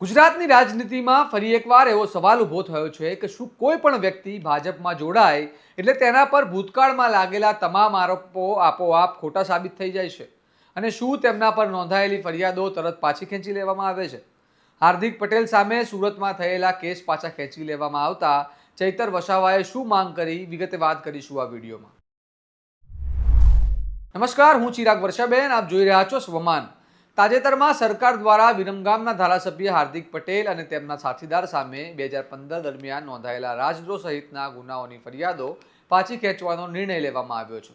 ગુજરાતની રાજનીતિમાં ફરી એકવાર એવો સવાલ ઊભો થયો છે કે શું કોઈ પણ વ્યક્તિ ભાજપમાં જોડાય એટલે તેના પર ભૂતકાળમાં લાગેલા તમામ આરોપો આપોઆપ ખોટા સાબિત થઈ જાય છે? અને શું તેમના પર નોંધાયેલી ફરિયાદો તરત પાછી ખેંચી લેવામાં આવે છે? હાર્દિક પટેલ સામે સુરતમાં થયેલા કેસ પાછા ખેંચી લેવામાં આવતા ચૈતર વસાવાએ શું માંગ કરી વિગતે વાત કરીશું આ વિડીયોમાં. નમસ્કાર, હું ચિરાગ વર્ષાબેન, આપ જોઈ રહ્યા છો સ્વમાન. તાજેતરમાં સરકાર દ્વારા વિરમગામના ધારાસભ્ય હાર્દિક પટેલ અને તેમના સાથીદાર સામે બે હજાર પંદર દરમિયાન નોંધાયેલા રાજદ્રોહ સહિતના ગુનાઓની ફરિયાદો પાછી ખેંચવાનો નિર્ણય લેવામાં આવ્યો છે.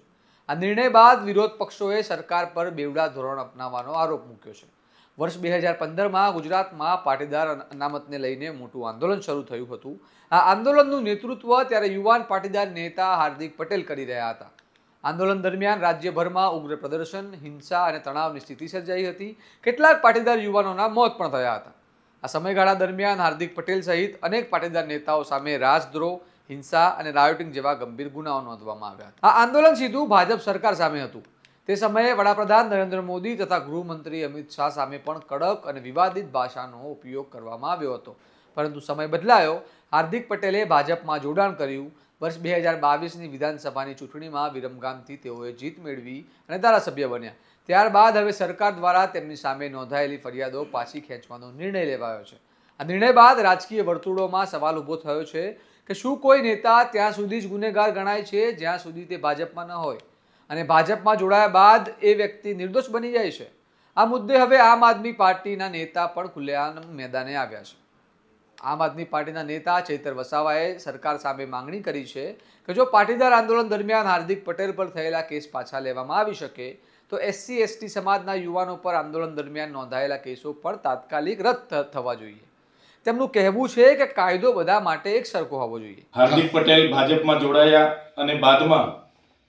આ નિર્ણય બાદ વિરોધ પક્ષોએ સરકાર પર બેવડા ધોરણ અપનાવવાનો આરોપ મૂક્યો છે. વર્ષ બે હજાર પંદરમાં ગુજરાતમાં પાટીદાર અનામતને લઈને મોટું આંદોલન શરૂ થયું હતું. આ આંદોલનનું નેતૃત્વ ત્યારે યુવાન પાટીદાર નેતા હાર્દિક પટેલ કરી રહ્યા હતા. આંદોલન દરમિયાન રાજ્યભરમાં ઉગ્ર પ્રદર્શન, હિંસા અને તણાવની સ્થિતિ સર્જાઈ હતી. કેટલાક પાટીદાર યુવાનોના મોત પણ થયા હતા. આ સમયગાળા દરમિયાન હાર્દિક પટેલ સહિત અનેક પાટીદાર નેતાઓ સામે રાજદ્રોહ હિંસા અને રાયોટિંગ જેવા ગંભીર ગુનાઓ નોંધવામાં આવ્યા હતા. આ આંદોલન સીધું ભાજપ સરકાર સામે હતું. તે સમયે વડાપ્રધાન નરેન્દ્ર મોદી તથા ગૃહમંત્રી અમિત શાહ સામે પણ કડક અને વિવાદિત ભાષાનો ઉપયોગ કરવામાં આવ્યો હતો. પરંતુ સમય બદલાયો. હાર્દિક પટેલે ભાજપમાં જોડાણ કર્યું. વર્ષ બે હજાર બાવીસની વિધાનસભાની ચૂંટણીમાં વિરમગામથી તેઓએ જીત મેળવી અને ધારાસભ્ય બન્યા. ત્યારબાદ હવે સરકાર દ્વારા તેમની સામે નોંધાયેલી ફરિયાદો પાછી ખેંચવાનો નિર્ણય લેવાયો છે. આ નિર્ણય બાદ રાજકીય વર્તુળોમાં સવાલ ઊભો થયો છે કે શું કોઈ નેતા ત્યાં સુધી જ ગુનેગાર ગણાય છે, જ્યાં સુધી તે ભાજપમાં ન હોય? અને ભાજપમાં જોડાયા બાદ એ વ્યક્તિ નિર્દોષ બની જાય છે? આ મુદ્દે હવે આમ આદમી પાર્ટીના નેતા પણ ખુલ્લેઆમ મેદાને આવ્યા છે. આમ આદમી પાર્ટીના નેતા ચૈતર વસાવાએ સરકાર સામે માંગણી કરી છે કે જો પાટીદાર આંદોલન દરમિયાન હાર્દિક પટેલ પર થયેલા કેસ પાછા લેવામાં આવી શકે, તો એસસી, એસટી સમાજના યુવાનો પર આંદોલન દરમિયાન નોંધાયેલા કેસો પણ તાત્કાલિક રદ થવા જોઈએ. તેમનું કહેવું છે કે કાયદો બધા માટે એક સરખો હોવો જોઈએ. હાર્દિક પટેલ ભાજપમાં જોડાયા અને બાદમાં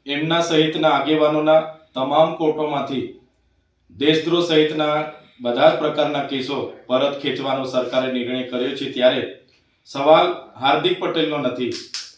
એમના સહિતના આગેવાનોના તમામ કોર્ટોમાંથી, દેશદ્રોહ સહિતના બધા જ પ્રકારના કેસો પરત ખેંચવાનો સરકારે નિર્ણય કર્યો છે ત્યારે સવાલ હાર્દિક પટેલનો નથી.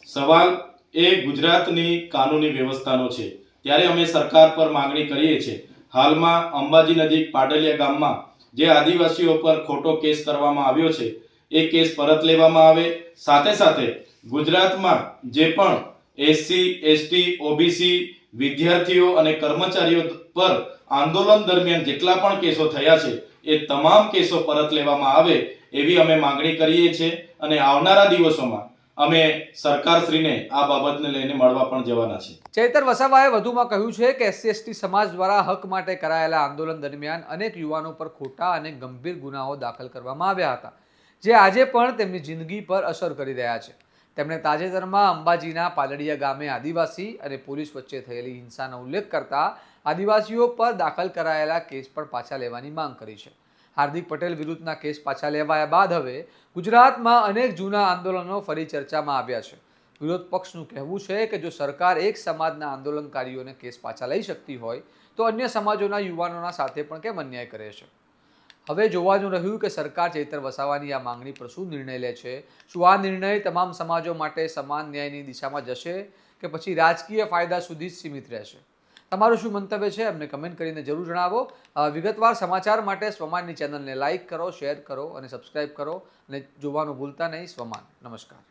સવાલ એ ગુજરાતની કાનૂની વ્યવસ્થાનો છે. ત્યારે અમે સરકાર પર માંગણી કરીએ છીએ. હાલમાં અંબાજી નજીક પાડલિયા ગામમાં જે આદિવાસીઓ પર ખોટો કેસ કરવામાં આવ્યો છે, એ કેસ પરત લેવામાં આવે. સાથે સાથે ગુજરાતમાં જે પણ એસસી, એસટી, ઓબીસી વિદ્યાર્થીઓ અને કર્મચારીઓ પર આંદોલન દરમિયાન જેટલા પણ કેસો થયા છે, એ તમામ કેસો પરત લેવામાં આવે એવી અમે માંગણી કરીએ છીએ અને આવનારા દિવસોમાં અમે સરકારશ્રીને આ બાબતને લઈને મળવા પણ જવાના છીએ. ચૈતર વસાવાએ વધુમાં કહ્યું છે કે એસસી એસટી સમાજ દ્વારા હક માટે કરાયેલા આંદોલન દરમિયાન અનેક યુવાનો પર ખોટા અને ગંભીર ગુનાઓ દાખલ કરવામાં આવ્યા હતા, જે આજે પણ તેમની જિંદગી પર અસર કરી રહ્યા છે. તેમણે તાજેતરમાં અંબાજીના પાલડિયા ગામે આદિવાસી અને પોલીસ વચ્ચે થયેલી હિંસાનો ઉલ્લેખ કરતા આદિવાસીઓ પર દાખલ કરાયેલા કેસ પણ પાછા લેવાની માંગ કરી છે. હાર્દિક પટેલ વિરુદ્ધના કેસ પાછા લેવાયા બાદ હવે ગુજરાતમાં અનેક જૂના આંદોલનો ફરી ચર્ચામાં આવ્યા છે. વિરોધ પક્ષનું કહેવું છે કે જો સરકાર એક સમાજના આંદોલનકારીઓને કેસ પાછા લઈ શકતી હોય, તો અન્ય સમાજોના યુવાનોના સાથે પણ કેમ અન્યાય કરે છે? હવે જોવાનું રહ્યું કે સરકાર ચેતર વસાવાની આ માંગણી પર શું નિર્ણય લે છે? શું આ નિર્ણય તમામ સમાજો માટે સમાન ન્યાયની દિશામાં જશે કે પછી રાજકીય ફાયદા સુધી જ સીમિત રહેશે? તમારું શું મંતવ્ય છે? અમને કમેન્ટ કરીને જરૂર જણાવો. વિગતવાર સમાચાર માટે સ્વમાનની ચેનલને લાઇક કરો, શેર કરો અને સબસ્ક્રાઇબ કરો અને જોવાનું ભૂલતા નહીં. સ્વમાન, નમસ્કાર.